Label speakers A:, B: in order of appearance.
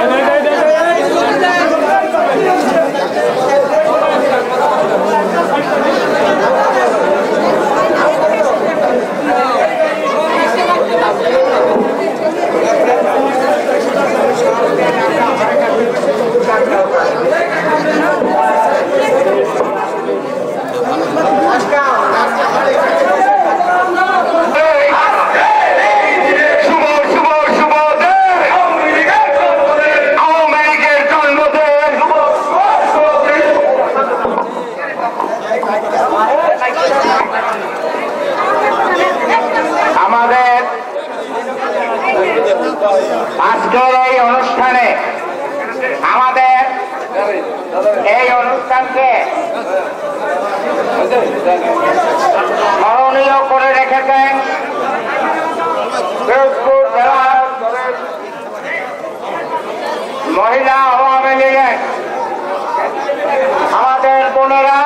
A: Evet. আমাদের আজকের এই অনুষ্ঠানে আমাদের এই অনুষ্ঠানকে স্মরণীয় করে রেখেছেন মহিলা আওয়ামী লীগের আমাদের বোনেরা।